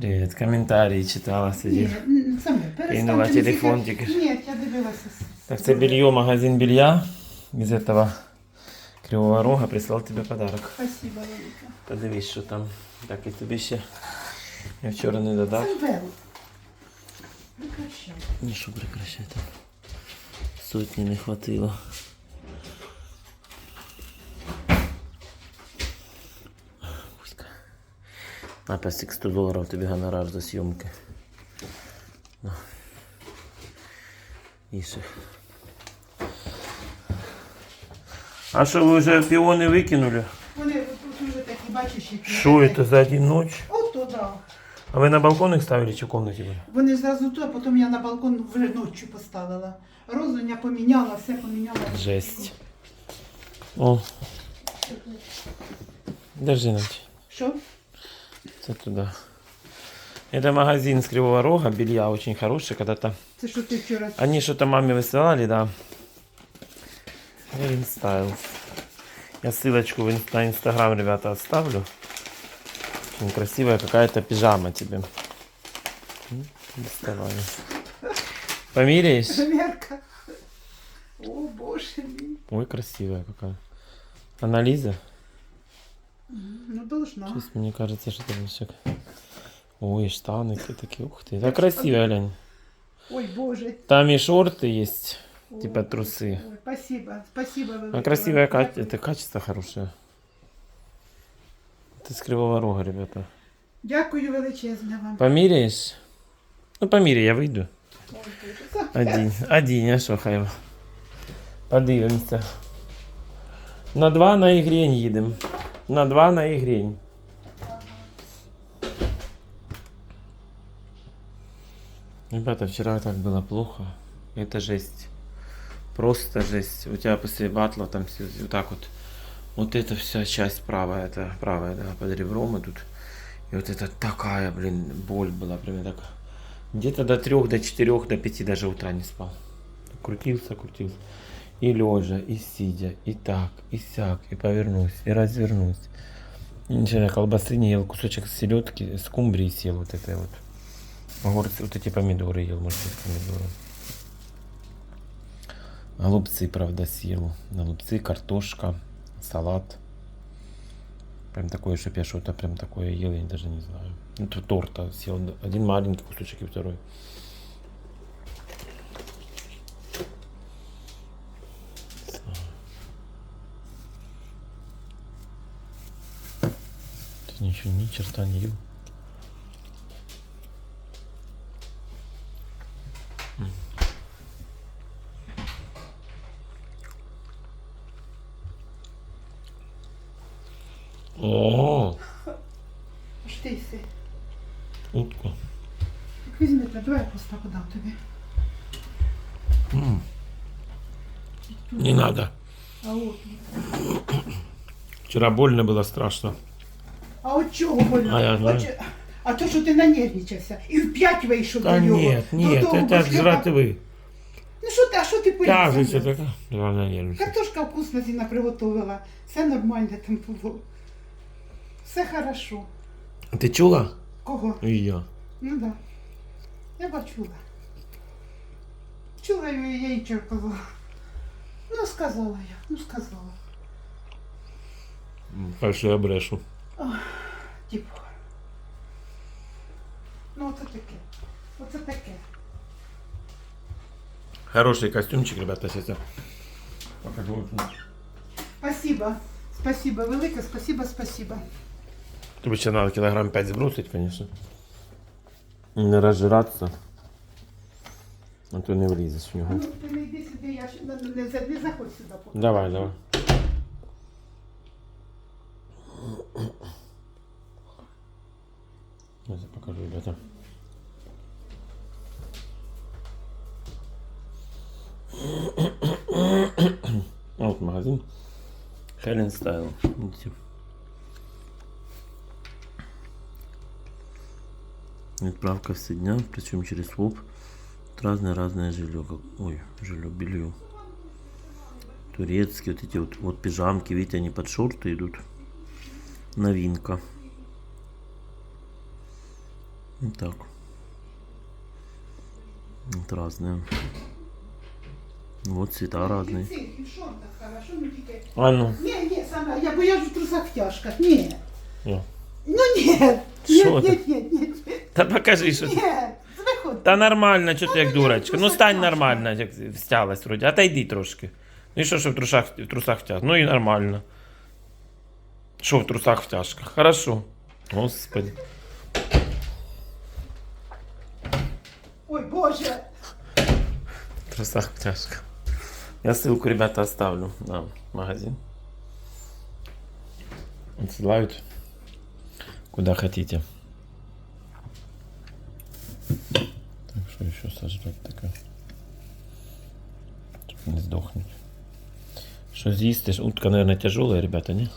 Привіт, коментарі читала, Ні, сидів. н- саме, перестань. Кинула Ти не телефон тільки- тільки. Ні, я дивилася. Так це белье, магазин белья. Из этого Кривого Рога прислал тебе подарок. Спасибо велике. Подивись, що там. Так, і тобі ще. Я вчора не додав. Самвел. Прекращай. Ну що прекращати. Сотні не хватило. На песик 100 доларів тобі гонорар за зйомки. На. І ще. А що ви вже піони викинули? Вони тут вже такі, бачиш, які. Що це за один ночь? Ото, да. А ви на балкон їх ставили чи в комнаті були? Вони зразу то, а потім я на балкон вже ночі поставила. Розу я поміняла, все поміняла. Жесть. О. Держи, Надь. Що? Это туда. Это магазин с Кривого Рога, белья очень хороший, когда-то. Це що ти вчора? Они что-то маме высылали, да. Styles. Я ссылочку в на инстаграм, ребята, оставлю. Очень красивая какая-то пижама тебе. М, Доставай. Померяешь? Верка. О, боже мій. Ой, красивая какая. Анализа? Ну, должна. Сейчас мне кажется, что это вообще... Ой, штаны какие такие. Ух ты. Да красивая, глянь. Ой, боже. Там и шорты есть, Ой, типа трусы. Ой, спасибо, спасибо. А красивое ка- это качество хорошее. Это с Кривого Рога, ребята. Дякую величезне вам. Померяешь? Ну, померяй, я выйду. Один. Один, а що хай. Подивимося. На два на ігрень їдемо. На два на ігрень. Ребята, вчера так было плохо. Это жесть. Просто жесть. У тебя после батла там всё- вот так вот. Вот эта вся часть правая, это правая, да, под ребром и тут. И вот это такая, блин, боль была, прям так. Где-то до трех, до четырех, до пяти даже утра не спал. Крутился, крутился. И лежа, и сидя, и так, и сяк, и повернусь, и развернусь. Я колбасы не ел, кусочек селедки, скумбрии съел вот этой вот. Огурцы, вот эти помидоры ел, может быть, помидоры. Голубцы, правда, съел. Голубцы, картошка, салат. Прям такое, чтобы я что-то прям такое ел, я даже не знаю. Ну, то торта съел. Один маленький кусочек и второй. Ты ничего, ни черта не ел. О, Аж ти си. утка. Візьмете, давай я просто подам тобі. Не надо. А от. Вчера больно было страшно А от чого больно? А я знаю. От чо- А то, що ти нанервничався. І в п'ять вийшов Да до нього. нет, До нет, того это от башляка. жратвы. Ну що ти, а що ти Кажется, поїхав? такая. Да, нервничаю. Картошка вкусна Зіна приготувала. Все нормально там було. Все хорошо. Ты чула? Кого? И я. Ну да. Я бачула. Чула я я їй черкала. Ну, сказала я, ну сказала. Так что я брешу. Типу. Ну, оце таке. Оце таке. Хороший костюмчик, ребята, сейчас я покажу. Спасибо. Спасибо, велике, спасибо, спасибо. Тебе еще надо килограмм 5 сбросить, конечно. Не разжираться. А то не влезешь в него. ну, ти не йди сюди, я ще не, не, за- не заходь сюди. поки. Давай, давай. Сейчас я покажу, ребята. Вот магазин. Helen Style. Видите? Отправка все дня, причем через. Тут разное-разное жилье. как- Ой, жилье, белье. Турецкие, вот эти вот, вот пижамки, видите, они под шорты идут. Новинка. Ну так. Вот разные. Вот цвета разные. Ти цих, і в шортах хорошо, ну тільки. А ну. Ні, ні, саме, я, бо я ж в трусах втяжках. Ні. О. Ну ні. Що Ні, ти? ні, ні, ні. Та покажи, що. Ні. Виходь. Та нормально, чого ти як я дурочка. в Ну трусах стань втягнута. нормально, як стялась вроді. Отойди трошки. Ну і що, що в трусах, в трусах втяг? Ну і нормально. Що в трусах втяжках? Хорошо. Господи. Боже. Трусах втяжка. Я ссылку, ребята, оставлю на магазин. Отсылают куда хотите. Так, что еще сожрать такое? Чтоб не сдохнуть. Что з'їсти? Утка, наверное, тяжелая, ребята, не?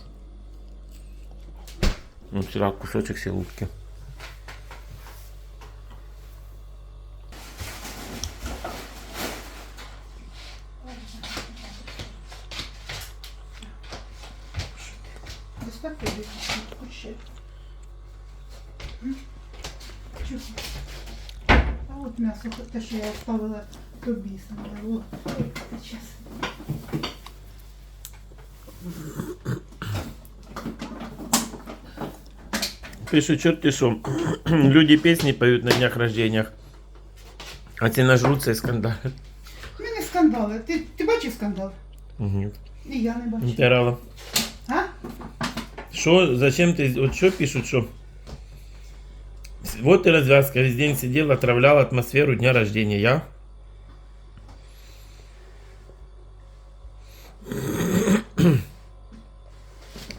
Ну, вчера кусочек сел утки. Доставка йде хоч ще. М? Чого? А от м'ясо, те, що я оставила тобі саме. О, зараз. Пишут черти, что люди песни поют на днях рождениях. А те нажрутся и скандалят. У мене скандали. Ти, ти бачив скандал? Нет. І я не бачив. Тирала. Что, зачем ты, вот что пишут, что вот и развязка, весь день сидел, отравлял атмосферу дня рождения. Я?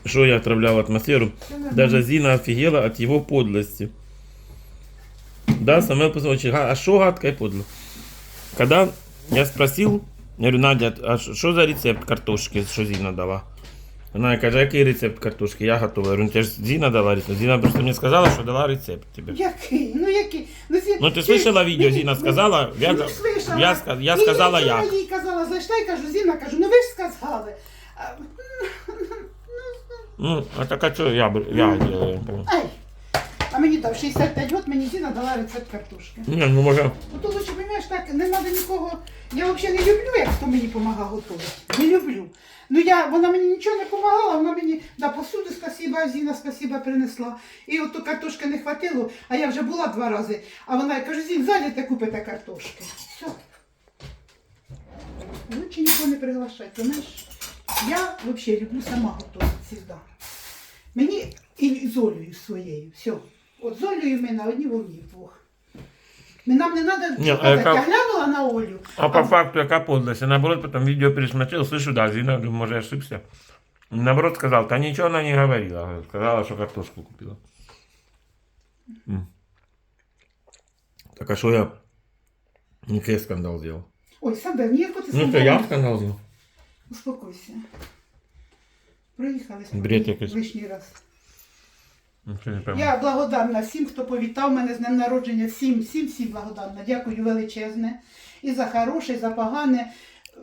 Что я отравлял атмосферу? Даже Зина офигела от его подлости. Да, Самвел Павлович, а что гадко и подло? Когда я спросил, я говорю, Надя, а что за рецепт картошки, что Зина дала? Она каже, який рецепт картошки? Я готова. Я ну ж Зина дала рецепт. Зіна просто мені сказала, що дала рецепт тебе. Який? Ну який? Ну, це... Ну, ти слышала відео, Зіна сказала? Я- ну, слышала. я ска- я сказала я. як. Я їй казала, зайшла і кажу, Зіна, кажу, ну ви ж сказали. А, Ну, а так а что я, б- я делаю? Ай. А мені дав 65 років, мені Зіна дала рецепт картошки. Не, ну може. Ну то лучше, розумієш, так не треба нікого. Я взагалі не люблю, як хто мені допомагає готувати. Не люблю. Ну я, вона мені нічого не допомагала, вона мені да, посуду спасіба, Зіна спасіба принесла. І от то картошки не хватило, а я вже була два рази. А вона я кажу, Зін, зайдете купите картошки. Все. Лучше нікого не приглашайте. Знаєш, я взагалі люблю сама готувати завжди. Мені і з Олею своєю. Все. От з Олею ми на одній волні вдвох. Ми- Нам не треба Ні, а чекати. яка- Я глянула на Олю. А по факту яка подлость? Я наоборот потом видео пересмотрел, слышу, да, Зина, думаю, может, я ошибся. Наоборот сказал, да ничего она не говорила. Сказала, что картошку купила. М. Так а что я? Никакой скандал сделал. Ой, Самбер, ніяко ти Ну сам что, я не- скандал сделал? Успокойся. Проїхали Бред якийсь. лишній раз. Пойму. Я благодарна всім, хто повітав мене з днем народження. Всім, всім, всім благодарна. Дякую величезне. І за хороше, і за погане. Е,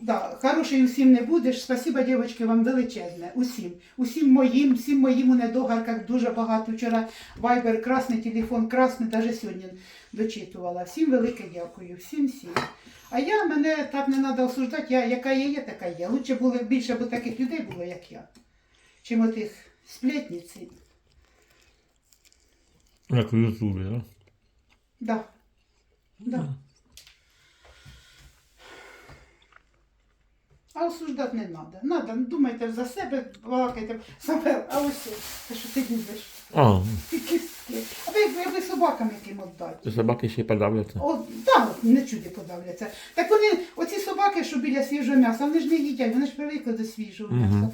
Да, хороший усім не будеш. Спасибо, дівчатки, вам величезне. Усім. Усім моїм, всім моїм у недогарках дуже багато. Вчора вайбер красний, телефон красний, навіть сьогодні дочитувала. Всім велике дякую. Всім всім. А я мене так не треба осуждати, я яка я є, така є. Лучше було більше б таких людей було, як я, чим отих сплетниць. Как в Ютубе, да? Да. Да. А осуждати не треба. Надо, думайте за себе, балакайте себе, а ось те, що ти любиш. А, Ті кістки. А ви, ви, ви собакам яким віддати. собаки ще й подавляться. О, так, не чуди подавляться. Так вони, оці собаки, що біля свіжого м'яса, вони ж не їдять, вони ж привикли до свіжого м'яса.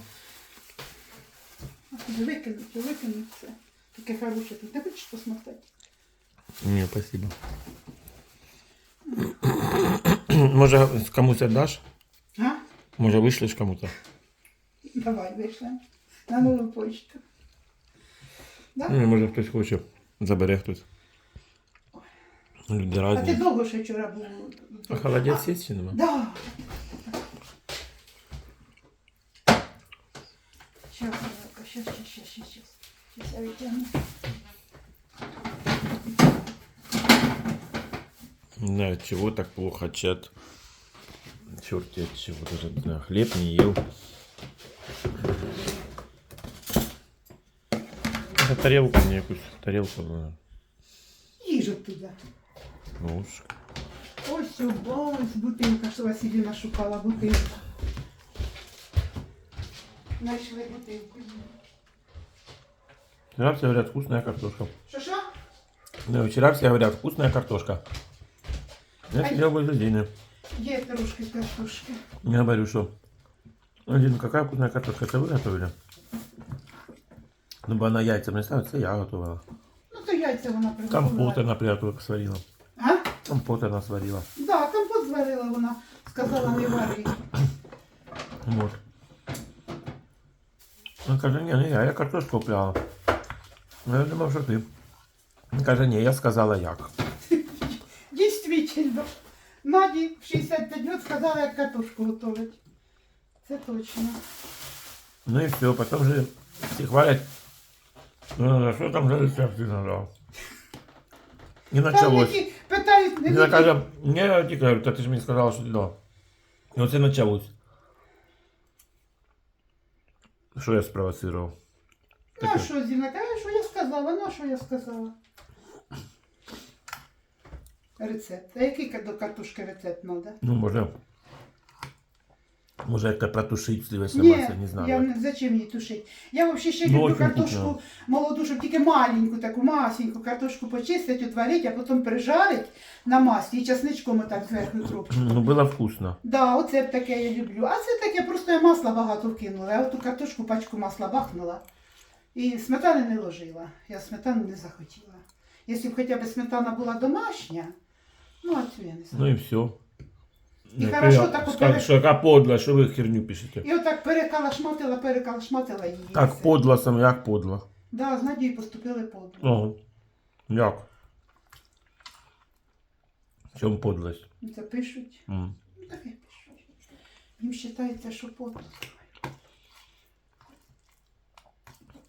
Викинуть, викинуть це. Таке хороше тут. Не хочеш посмоктати? Не, спасибо. Может, кому-то отдашь? А? Может, вышлешь кому-то? Давай вийшлемо на нову почту. Да? Ну, може хтось хоче, забере хтось. Люди А ти різні. довго ще вчора був? А холодець є чи нема? Да. Сейчас, сейчас, сейчас, сейчас, сейчас. Я витягну. От чего так плохо чат. Черт, от чего даже знаю. Хлеб не ел. Это тарелка мне якусь. Тарелка была. Їж оттуда. Ложка. Ось о, ось бутилка, що Василіна шукала бутилку. Знайшли бутилку. Вчера все говорят, вкусная картошка. Що? Ну, вчера все говорят, вкусная картошка. Я Ай. сидел возле Дины. Є трошки картошки. Я говорю, что... Дина, какая вкусная картошка, это вы готовили? Ну, бы она яйца мне ставит, это я готовила. Ну то яйця вона приготувала. Компот она, только сварила. А? Компот она сварила. Да, компот зварила вона. Сказала, не вари. Вот. Он каже, не, не я, я картошку купляла. Ну, я думав, що ти. Він каже, ні, я сказала як. Дійсно. Наді в 65 років сказала, як картошку готовить. Це точно. Ну і все, потім же всі хвалять. Ну, а що там за рецепт ти надав? І Там почалось. які питають, не Вона які- каже, ні, я тільки говорю, та ти ж мені сказала, що ти дала. І оце почалось. Що я спровоцирував? Ну, а що, Зіна, каже, що я сказала, ну, що я сказала? Рецепт. А який до картошки рецепт треба? Ну, може. Може, як протушить в сливочном Ні, не знаю. я не, зачем її тушити? Я взагалі ще Ну, люблю картошку вкусно. молоду, щоб тільки маленьку, таку масеньку картошку почистити, отварити, а потім прижарити на маслі і часничком отак зверху кропчик. Ну, було вкусно. Да, оце б таке я люблю. А це таке просто я масла багато вкинула. Я оту картошку пачку масла бахнула і сметани не ложила. Я сметану не захотіла. Якщо б хоча б сметана була домашня, ну а цю я не знаю. Ну і все. І хорошо так от Скажуть, пере- що яка подла, що ви херню пишете. І отак перекалашматила, перекалашматила її. Як подла саме, як подла. Да, з Надією поступили подло. Ага. Як? В чому подлость? Це пишуть. М. Ну так і пишуть. Їм вважається, що подло.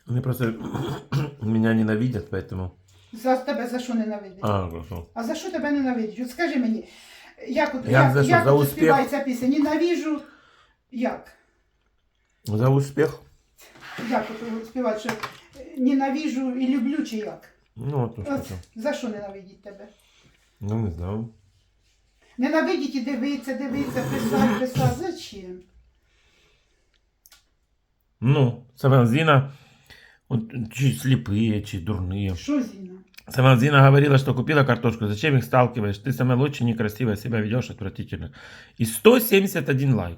Вони просто мене ненавидять, поэтому... За тебе за що ненавидять? А, хорошо. А за що тебе ненавидять? От скажи мені, як от, Як як, за що? як За от успіх? співається пісня? Ненавіжу. Як? За успіх? Як от співають, що е, ненавіжу і люблю, чи як? Ну, от що От, це. за що ненавидять тебе? Ну, не знаю. Ненавидять і дивиться, дивиться, писати, писати. Зачем? Ну, сама Зина, вот, чи слепые, чи дурные. Що Зіна? Сама Зина говорила, что купила картошку. Зачем их сталкиваешь? Ты самая лучшая, некрасивая, себя ведешь отвратительно. И 171 лайк.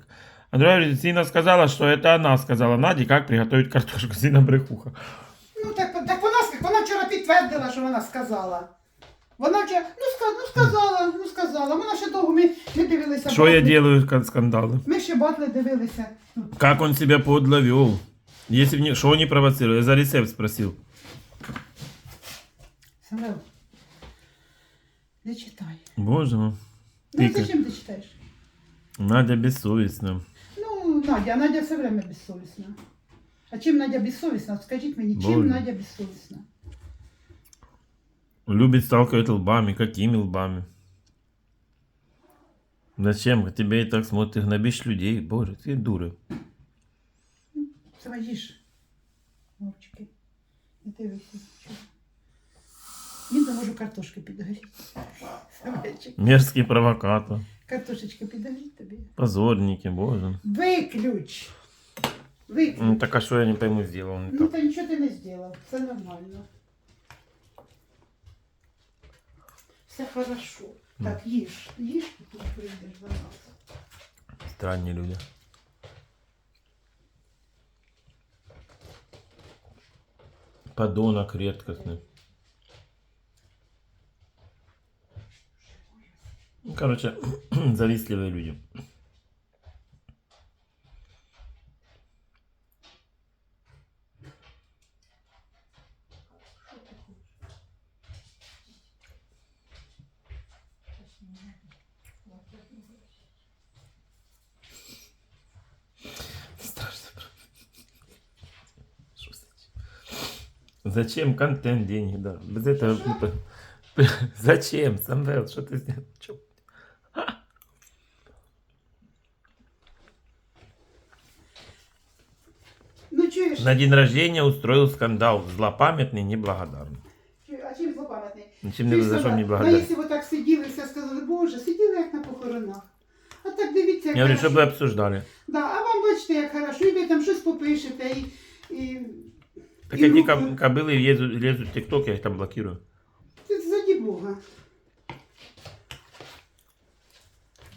А говорит, Зина сказала, что это она сказала Наде, как приготовить картошку. Зина брехуха. Ну так, так вона, вона вчора підтвердила, що вона сказала. Вона вчора, ну, ска, ну сказала, ну сказала. Вона ще довго ми не дивилися. Что я батли. делаю, ска- скандалы? Ми ще батли дивилися. Как он себя подло вел? Если бы не, что не провоцировал? Я за рецепт спросил. Самвел, не читай. Боже мой. Ну Тільки. зачем ти читаєш? Надя бессовестна. Ну, Надя, а Надя все время безсовісна. А чим Надя безсовісна? От Скажіть мені, чим Боже. Надя безсовісна? Любит сталкивать лбами. Какими лбами? Зачем? Тебе и так смотрят, ты гнобишь людей. Боже, ты дура. Своїш. Мовчки. Не дивися. нічого. Він довожу картошки підгоріть. Савельчик. Мерзкий провокатор. Картошечки підгоріть тобі. Позорники, боже. Виключ. Виключ. Ну так а что я не пойму сделал не Ну, так? та нічого ти не зробив. Все нормально. Все хорошо. Так, їж. Їж, і тут прийдеш до нас. Странные люди. Подонок редкостный. Ну, короче, завистливые люди. Страшно. Что зачем? Зачем контент, деньги, да. Без этого, не по- Зачем, Самвел, что ты сделал? Чё? Ну чуєш, На день рождения устроил скандал. Злопамятный, неблагодарный. Чую, а чим злопам'ятний? Ничем не за что не Ну, благодарен. якщо ви так сиділи, все сказали, Боже, сиділи як на похоронах. А так дивіться, як Я говорю, хорошо. чтобы вы обсуждали. Да, а вам бачите, як хорошо, і ви там щось попишете, і, і... так і эти руку- коб- кобылы лезут, лезут в ТикТок, я их там блокирую. Це заді Бога.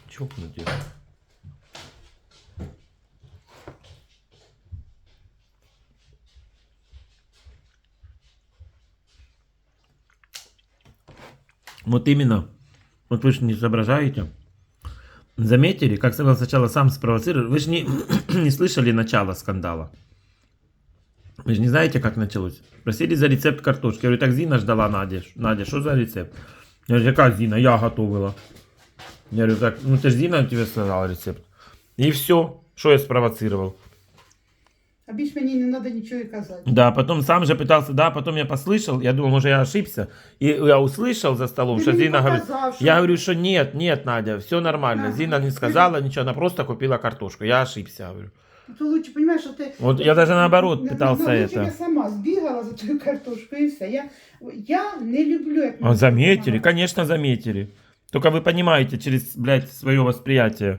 Чокнутые. Вот именно. Вот вы же не соображаете. Заметили, как Самвел сначала сам спровоцировал? Вы же не, не слышали начало скандала. Вы же не знаете, как началось. Просили за рецепт картошки. Я говорю, так Зина ждала Надя. Надя, что за рецепт? Я говорю, какая Зина? Я готовила. Я говорю, так, ну ты же Зина тебе сказала рецепт. И все, что я спровоцировал. А більш мені не треба нічого і казати. Да, потом сам же пытался, да, потом я послышал, я думал, может, я ошибся. И я услышал за столом, Ти что мені Зина говорит, показав, що... я говорю, что нет, нет, Надя, все нормально. Ага. Зина не сказала ничего, она просто купила картошку. Я ошибся, говорю. То лучше, розумієш, що ти... Вот я даже наоборот На- пытался на- лучше это. Я сама збігала за твою картошку і все. Я, я не люблю, як А, мені заметили, допомагають. конечно, заметили. Только вы понимаете через, блядь, свое восприятие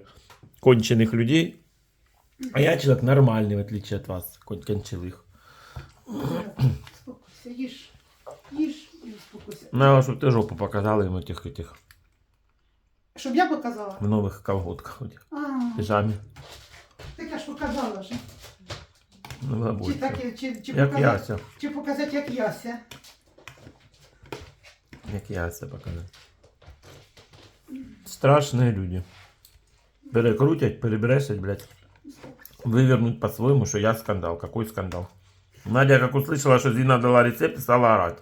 конченых людей. А я человек нормальный, в отличие от вас, кон- кончилых. Спокойся, їж. Їж і успокойся. Надо, чтобы ты жопу показала им этих, этих, Щоб я показала? в новых колготках, этих, А, пижаме. так я ж показала вже. Ну, на Чи, так, чи, чи, Як показати, Яся. чи показати, як Яся. Як Яся показати. Страшные люди. Перекрутять, перебрешать, блядь. Вывернуть по-своему, что я скандал. Какой скандал? Надя, как услышала, что Зина дала рецепт, стала орать.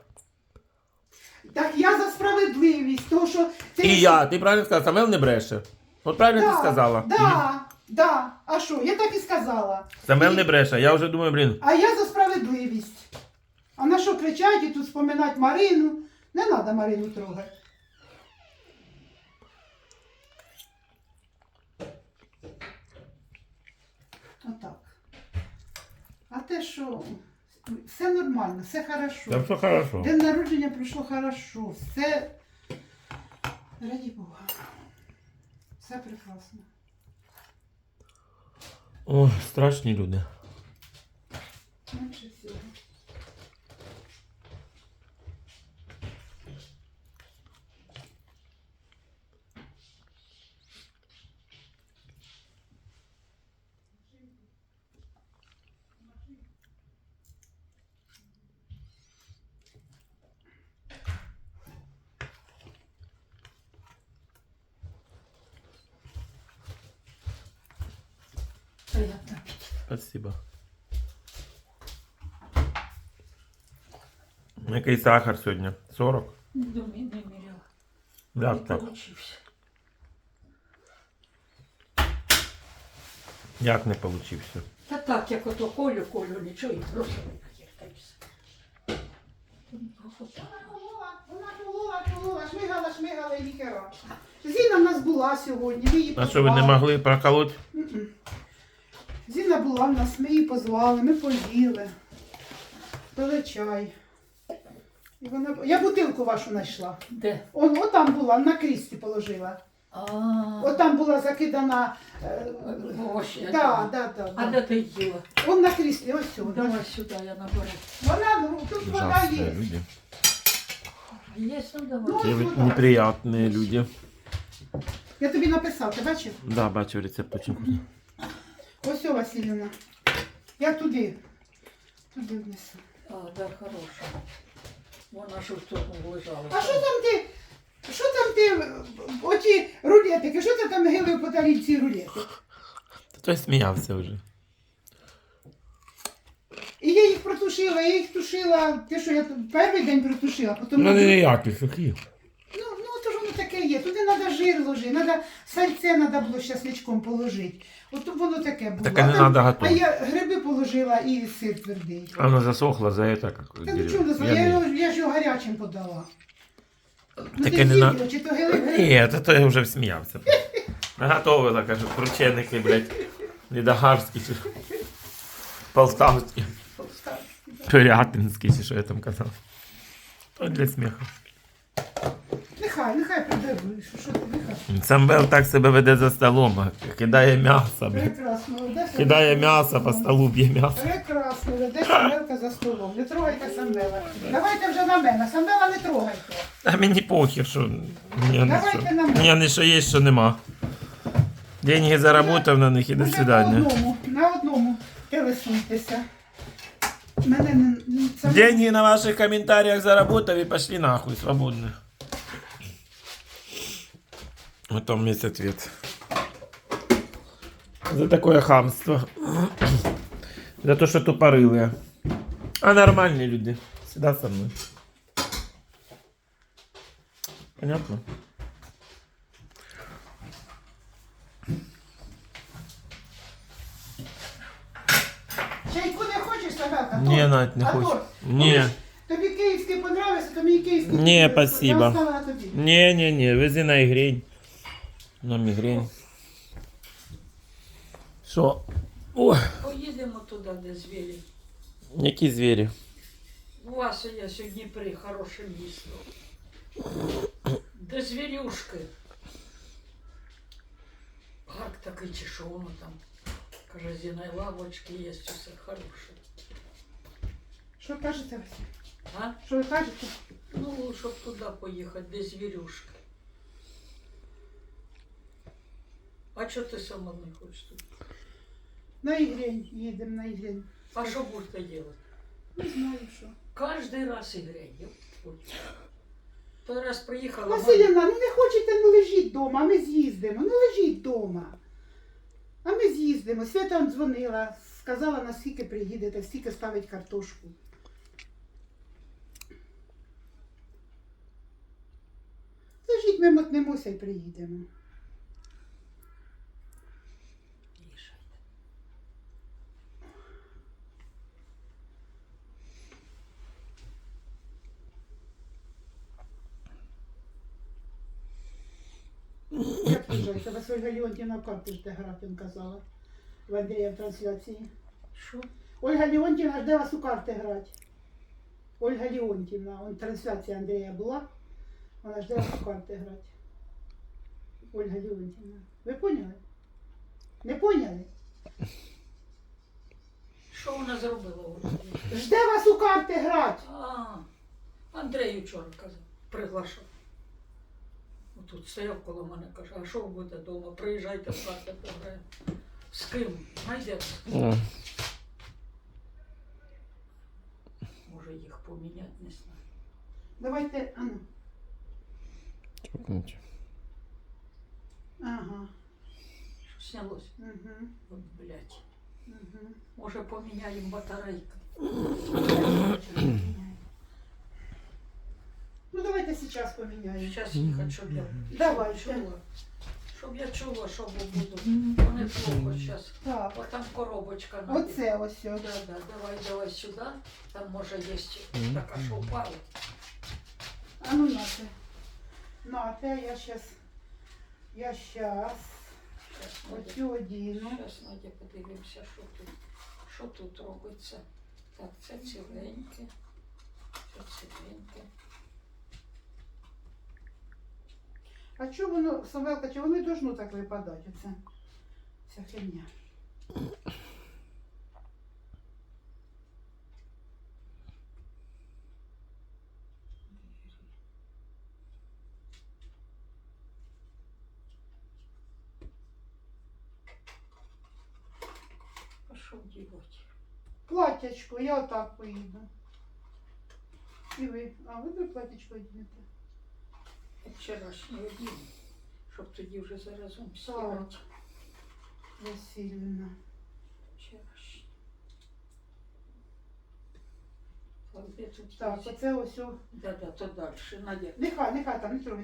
Так я за справедливість, тому що... Це И я, ты правильно сказала, Самвел не бреше. Вот правильно да, ты сказала. Да, да. А що? Я так і сказала. Самвел І- не бреше. Я уже думаю, блин, А я за справедливість. А на що кричать і тут споминати Марину? Не треба Марину трогати. Отак. А те, що все нормально, все хорошо. да все хорошо. День народження пройшло хорошо. Все. Раді Бога. Все прекрасно. Ой, страшні люди. Який сахар сьогодні? 40? Думаю, не міряла. Як Не так? получився. Як не получився? Та так, як ото колю, колю, нічого і просто викертаюся. Вона колола, колола, шмигала, шмигала і ніхера. Зіна в нас була сьогодні, ми її А що ви не позвали. могли проколоть? М-м. Зіна була в нас, ми її позвали, ми поїли, пили чай. І вона... Я бутилку вашу знайшла. Де? Он, отам була, на крісті положила. А, Отам була закидана. Е... Ось, Да, да, да, А да. де ти їла? Он на кріслі, ось сюди. Давай сюди, я наберу. Вона, ну, тут вода Ужасні є. люди. Є, ну Ну, давай. ось Ті вода. люди. Я тобі написав, ти бачив? Да, бачу рецепт очень вкусный. Ось о, Василівна. Я туди. Туди внесу. А, да, хороша. Вона що в тому лежала. А що там ти? Що там ти? Оті рулетики, що ти там гилив по тарілці рулетики? Хтось сміявся вже. І я їх протушила, я їх тушила, те, що я тут перший день протушила, потім. Ну, не ніяких, сухі. Туди треба жир ложити, треба сальце треба було з часничком положити. От тут воно таке було. Так, а не там- надо А готовить. я гриби положила і сир твердий. Воно засохло за это, как Та нічого не знаю, я, його- я ж його гарячим подала. Ну, Таке ти не на- відео, чи то гелик Ні, то, то я вже всміявся. Наготовила, кажу, крученики, блядь, Лідогарські, чи Полтавські, Пирятинські, чи що я там казав. То для сміху. Нехай, нехай придивуй, що, що ти нехай. Самвел так себе веде за столом, а кидає м'ясо, блядь. Прекрасно, веде себе Кидає за м'ясо, по столом. столу б'є м'ясо. Прекрасно, веде Самвелка за столом. Не трогайте Самвела. Давайте вже на мене. Самвела не трогайте. А мені похер, що мені не Давайте що. нам. Мені не що є, що нема. Деньги заработав на них і до Уже на свидання. одному, на одному телесуйтеся. Мене не... не- це- Деньги на ваших комментариях заработав и пошли нахуй, свободно. Вот там есть ответ. За такое хамство. За то, что тупорылые. А нормальные люди. Всегда со мной. Понятно? Чайку не хочеш, Самвелка? Не, Торт? Надь, не А хочу. торт? Не. Тобі київський понравився, то мені київський. Не, Я спасибо. оставила тобі. Не-не-не, вези на мигрень. На мигрень. Що? Ой, Поїдемо туди, де звірі. які звірі. У вас є сьогодні при хороше місто. Де звірюшки. Парк такий чи що воно там. Каже, зіна і лавочки є, все хороше. Що кажете, Вася? А? Що ви кажете? Ну, щоб туди поїхати, де звірюшки. А чого ти сама не хочеш тут? На Ігрень їдемо, на Ігрень. А що будете робити? Не знаю, що. Кожний раз іграє. Той раз приїхала. Василівна, ну не хочете, ну лежіть вдома, а ми з'їздимо. Ну лежіть вдома. А ми з'їздимо. Свята вам дзвонила, сказала, на скільки приїдете, скільки ставить картошку. Лежіть, ми мотнемося і приїдемо. Як приїжджаєте? Вас Ольга Леонтівна в грати, він казала. В Андрія в трансляції. Що? Ольга Леонтівна жде вас у карти грати. Ольга Леонтівна, он трансляція Андрія була. Вона жде вас у карти грати. Ольга Леонтівна. Ви поняли? Не поняли? Що вона зробила? Жде вас у карти грати. А, Андрій вчора казав, приглашав. Тут стояв коло мене, каже, а що ви будете вдома? Приїжджайте в карти пограємо. З ким? Знайдете? Ну, Може їх поміняти, не знаю. Давайте, ану. чокнуть. Ага. Що снялось? Угу. От, блядь. Угу. Може поміняємо батарейки. Ну давайте зараз поміняємо. Зараз їхати, щоб я Давайте. чула. Щоб я чула, що буду. Вони плохо зараз. Так. От там коробочка. надо. Оце ось. о. Да, да, давай, давай сюди. Там може є така, що впала. А ну нате. Нате, я щас. Я щас. Щас, Надя. Оцю одіну. Зараз, Надя, подивимося, що тут, що тут робиться. Так, це ціленьке, це ціленьке. А чого воно, Савелка, чи воно не должно так випадати? Оце. Ця херня. А що дівати? Платячко, я отак поїду. І ви. А ви ви платячко йдете? Вчорашній оділ, щоб тоді вже заразом стирати. Васильівна. Вчорашній. Так, де тут Так, є? оце ось. о. Да, да, то далі. Надя, Нехай, нехай там не трогай.